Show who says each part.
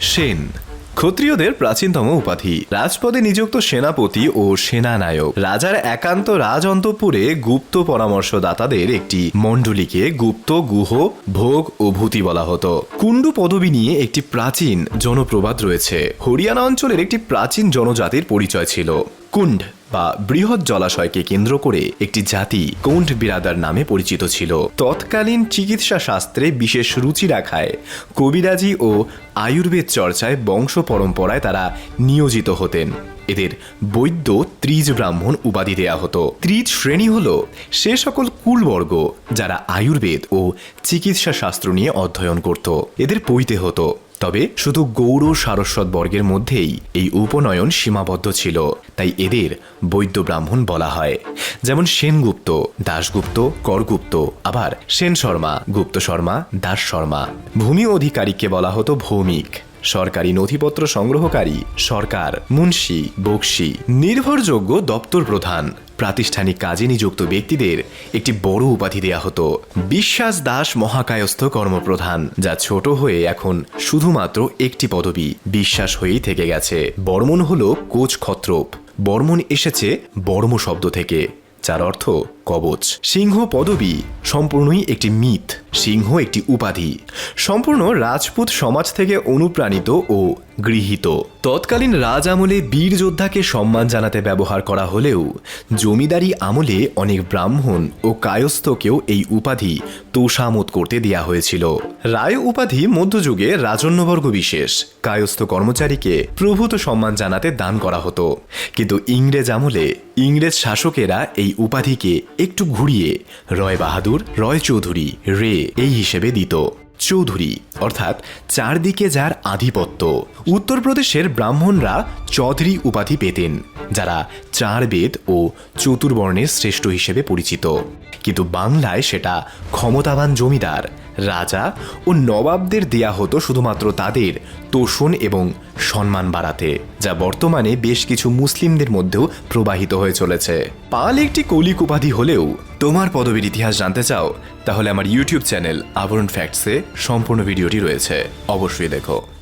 Speaker 1: সেন, ক্ষত্রিয়দের প্রাচীনতম উপাধি। রাজপদে নিযুক্ত সেনাপতি ও সেনানায়ক। রাজার একান্ত রাজ অন্তপুরে গুপ্ত পরামর্শদাতাদের একটি মণ্ডলীকে গুপ্ত গুহ, ভোগ ও ভূতি বলা হতো। কুণ্ডু পদবী নিয়ে একটি প্রাচীন জনপ্রবাদ রয়েছে। হরিয়ানা অঞ্চলের একটি প্রাচীন জনজাতির পরিচয় ছিল। কুণ্ড বা বৃহৎ জলাশয়কে কেন্দ্র করে একটি জাতি কৌন্ড বিরাদার নামে পরিচিত ছিল। তৎকালীন চিকিৎসা শাস্ত্রে বিশেষ রুচি রাখায় কবিরাজি ও আয়ুর্বেদ চর্চায় বংশ পরম্পরায় তারা নিয়োজিত হতেন। এদের বৈদ্য ত্রিজ ব্রাহ্মণ উপাধি দেয়া হতো। ত্রিজ শ্রেণি হল সে সকল কুলবর্গ যারা আয়ুর্বেদ ও চিকিৎসা শাস্ত্র নিয়ে অধ্যয়ন করত। এদের পইতে হতো। তবে শুধু গৌড় সারস্বত বর্গের মধ্যেই এই উপনয়ন সীমাবদ্ধ ছিল, তাই এদের বৈদ্য ব্রাহ্মণ বলা হয়। যেমন সেনগুপ্ত, দাশগুপ্ত, করগুপ্ত, আবার সেন শর্মা, গুপ্ত শর্মা, দাস শর্মা। ভূমি অধিকারীকে বলা হতো ভৌমিক। সরকারি নথিপত্র সংগ্রহকারী সরকার, মুন্সি, বক্সি। নির্ভরযোগ্য দপ্তর প্রধান। প্রাতিষ্ঠানিক কাজে নিযুক্ত ব্যক্তিদের একটি বড় উপাধি দেয়া হতো। বিশ্বাস দাস মহাকায়স্থ কর্মপ্রধান, যা ছোট হয়ে এখন শুধুমাত্র একটি পদবি, বিশ্বাস হয়েই থেকে গেছে। বর্মন হল কোচ খত্রপ বর্মন এসেছে বর্ম শব্দ থেকে, যার অর্থ কবচ। সিংহ পদবী সম্পূর্ণই একটি মিথ। সিংহ একটি উপাধি। সম্পূর্ণ রাজপুত সমাজ থেকে অনুপ্রাণিত ও গৃহীত। তৎকালীন রাজ আমলে বীর যোদ্ধাকে সম্মান জানাতে ব্যবহার করা হলেও, জমিদারি আমলে অনেক ব্রাহ্মণ ও কায়স্থকেও এই উপাধি তোষামত করতে দেয়া হয়েছিল। রায় উপাধি মধ্যযুগে রাজন্যবর্গ বিশেষ। কায়স্থ কর্মচারীকে প্রভূত সম্মান জানাতে দান করা হতো। কিন্তু ইংরেজ আমলে ইংরেজ শাসকেরা এই উপাধিকে একটু ঘুরিয়ে রয় বাহাদুর, রয় চৌধুরী, রে এই হিসেবে দিত। চৌধুরী, অর্থাৎ চারদিকে যার আধিপত্য। উত্তরপ্রদেশের ব্রাহ্মণরা চৌধুরী উপাধি পেতেন, যারা চার বেদ ও চতুর্বর্ণের শ্রেষ্ঠ হিসেবে পরিচিত। কিন্তু বাংলায় সেটা ক্ষমতাবান জমিদার রাজা ও নবাবদের দেয়া হতো শুধুমাত্র তাদের তোষণ এবং সম্মান বাড়াতে, যা বর্তমানে বেশ কিছু মুসলিমদের মধ্যেও প্রবাহিত হয়ে চলেছে। পাল একটি কৌলিক উপাধি হলেও, তোমার পদবীর ইতিহাস জানতে চাও, তাহলে আমার ইউটিউব চ্যানেল আবরণ ফ্যাক্টসে সম্পূর্ণ ভিডিওটি রয়েছে। অবশ্যই দেখো।